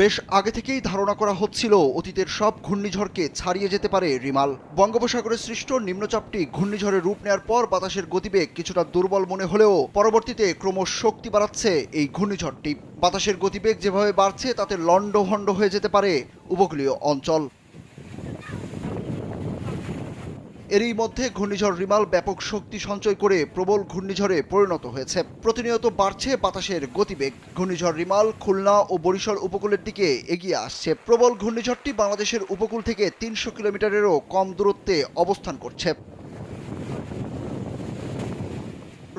বেশ আগে থেকেই ধারণা করা হচ্ছিল অতীতের সব ঘূর্ণিঝড়কে ছাড়িয়ে যেতে পারে রিমাল। বঙ্গোপসাগরে সৃষ্ট নিম্নচাপটি ঘূর্ণিঝড়ের রূপ নেওয়ার পর বাতাসের গতিবেগ কিছুটা দুর্বল মনে হলেও পরবর্তীতে ক্রমশ শক্তি বাড়াচ্ছে এই ঘূর্ণিঝড়টি। বাতাসের গতিবেগ যেভাবে বাড়ছে তাতে লণ্ডভণ্ড হয়ে যেতে পারে উপকূলীয় অঞ্চল। এরই মধ্যে ঘূর্ণিঝড় রিমাল ব্যাপক শক্তি সঞ্চয় করে প্রবল ঘূর্ণিঝড়ে পরিণত হয়েছে। প্রতিনিয়ত বাড়ছে বাতাসের গতিবেগ। ঘূর্ণিঝড় রিমাল, খুলনা ও বরিশাল উপকূলের দিকে এগিয়ে আসছে। প্রবল ঘূর্ণিঝড়টি বাংলাদেশের উপকূল থেকে তিনশো কিলোমিটারেরও কম দূরত্বে অবস্থান করছে।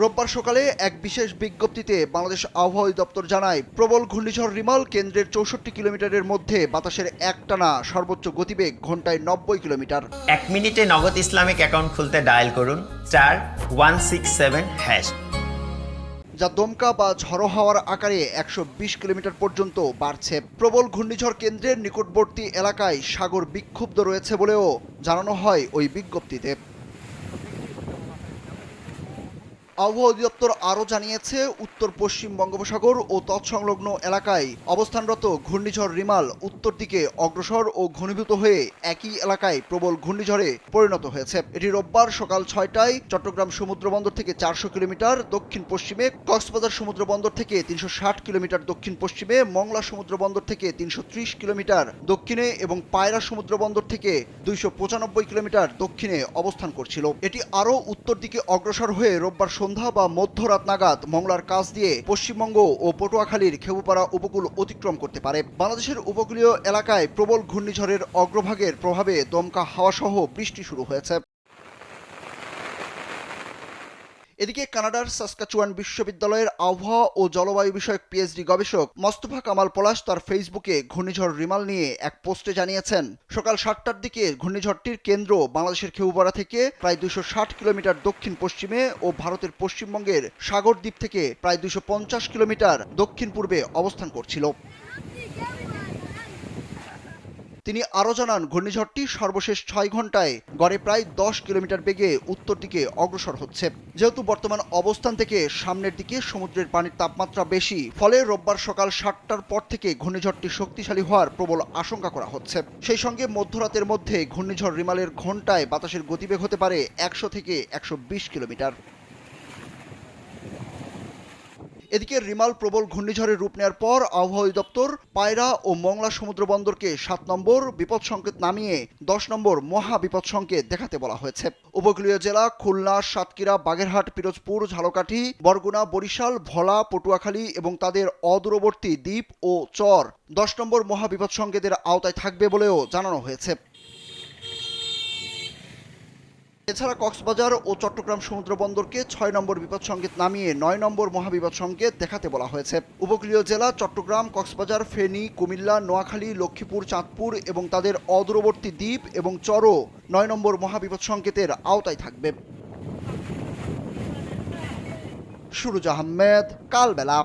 রোববার সকালে এক বিশেষ বিজ্ঞপ্তিতে বাংলাদেশ আবহাওয়া দপ্তর জানায় প্রবল ঘূর্ণিঝড় রিমাল কেন্দ্রের চৌষট্টি কিলোমিটারের মধ্যে বাতাসের একটানা সর্বোচ্চ গতিবেগ ঘন্টায় নব্বই কিলোমিটার। এক মিনিটে নগদ ইসলামিক অ্যাকাউন্ট খুলতে ডায়াল করুন চার ওয়ান সিক্স সেভেন হ্যাশ। যা দমকা বা ঝড়ো হাওয়ার আকারে একশো বিশ কিলোমিটার পর্যন্ত বাড়ছে। প্রবল ঘূর্ণিঝড় কেন্দ্রের নিকটবর্তী এলাকায় সাগর বিক্ষুব্ধ রয়েছে বলেও জানানো হয় ওই বিজ্ঞপ্তিতে। আবহাওয়া অধিদপ্তর আরও জানিয়েছে, উত্তর পশ্চিম বঙ্গোপসাগর ও তৎসংলগ্ন এলাকায় অবস্থানরত ঘূর্ণিঝড় রিমাল উত্তর দিকে অগ্রসর ও ঘনীভূত হয়ে একই এলাকায় প্রবল ঘূর্ণিঝড়ে পরিণত হয়েছে। এটি রোববার সকাল ছয়টায় চট্টগ্রাম সমুদ্র বন্দর থেকে চারশো কিলোমিটার দক্ষিণ পশ্চিমে, কক্সবাজার সমুদ্র বন্দর থেকে তিনশো ষাট কিলোমিটার দক্ষিণ পশ্চিমে, মংলা সমুদ্র বন্দর থেকে তিনশো ত্রিশ কিলোমিটার দক্ষিণে এবং পায়রা সমুদ্র বন্দর থেকে দুইশো পঁচানব্বই কিলোমিটার দক্ষিণে অবস্থান করছিল। এটি আরও উত্তর দিকে অগ্রসর হয়ে রোববার সন্ধ্যা বা মধ্যরাত নাগাদ মংলার কাছ দিয়ে পশ্চিমবঙ্গ ও পটুয়াখালীর খেবুপাড়া উপকূল অতিক্রম করতে পারে। বাংলাদেশের উপকূলীয় এলাকায় প্রবল ঘূর্ণিঝড়ের অগ্রভাগের প্রভাবে দমকা হাওয়াসহ বৃষ্টি শুরু হয়েছে। এদিকে কানাডার সাসকাচুয়ান বিশ্ববিদ্যালয়ের আবহাওয়া ও জলবায়ু বিষয়ক পিএইচডি গবেষক মোস্তফা কামাল পলাশ তার ফেসবুকে ঘূর্ণিঝড় রিমাল নিয়ে এক পোস্টে জানিয়েছেন, সকাল সাতটার দিকে ঘূর্ণিঝড়টির কেন্দ্র বাংলাদেশের খেউপাড়া থেকে প্রায় দুশো কিলোমিটার দক্ষিণ পশ্চিমে ও ভারতের পশ্চিমবঙ্গের সাগর দ্বীপ থেকে প্রায় দুশো কিলোমিটার দক্ষিণ পূর্বে অবস্থান করছিল। তিনি আরও জানান, ঘূর্ণিঝড়টি সর্বশেষ ছয় ঘন্টায় গড়ে প্রায় দশ কিলোমিটার বেগে উত্তর দিকে অগ্রসর হচ্ছে। যেহেতু বর্তমান অবস্থান থেকে সামনের দিকে সমুদ্রের পানির তাপমাত্রা বেশি, ফলে রোববার সকাল সাতটার পর থেকে ঘূর্ণিঝড়টি শক্তিশালী হওয়ার প্রবল আশঙ্কা করা হচ্ছে। সেই সঙ্গে মধ্যরাতের মধ্যে ঘূর্ণিঝড় রিমালের ঘন্টায় বাতাসের গতিবেগ হতে পারে একশো থেকে একশো বিশ কিলোমিটার। এদিকে রিমাল প্রবল ঘূর্ণিঝড়ের রূপ নেওয়ার পর আবহাওয়া দপ্তর পায়রা ও মংলা সমুদ্র বন্দরকে সাত নম্বর বিপদ সংকেত নামিয়ে দশ নম্বর মহা বিপদ সংকেত দেখাতে বলা হয়েছে। উপকূলীয় জেলা খুলনা, সাতক্ষীরা, বাগেরহাট, পিরোজপুর, ঝালকাঠি, বরগুনা, বরিশাল, ভোলা, পটুয়াখালী এবং তাদের অদূরবর্তী দ্বীপ ও চর দশ নম্বর মহা বিপদ সংকেতের আওতায় থাকবে বলেও জানানো হয়েছে। এছাড়া কক্সবাজার ও চট্টগ্রাম সমুদ্র বন্দরকে ছয় নম্বর বিপদ সংকেত নামিয়ে নয় নম্বর মহাবিপদ সংকেত দেখাতে বলা হয়েছে। উপকূলীয় জেলা চট্টগ্রাম, কক্সবাজার, ফেনী, কুমিল্লা, নোয়াখালী, লক্ষ্মীপুর, চাঁদপুর এবং তাদের অদূরবর্তী দ্বীপ এবং চরও নয় নম্বর মহাবিপদ সংকেতের আওতায় থাকবে। সুরুজ আহমেদ, কালবেলা।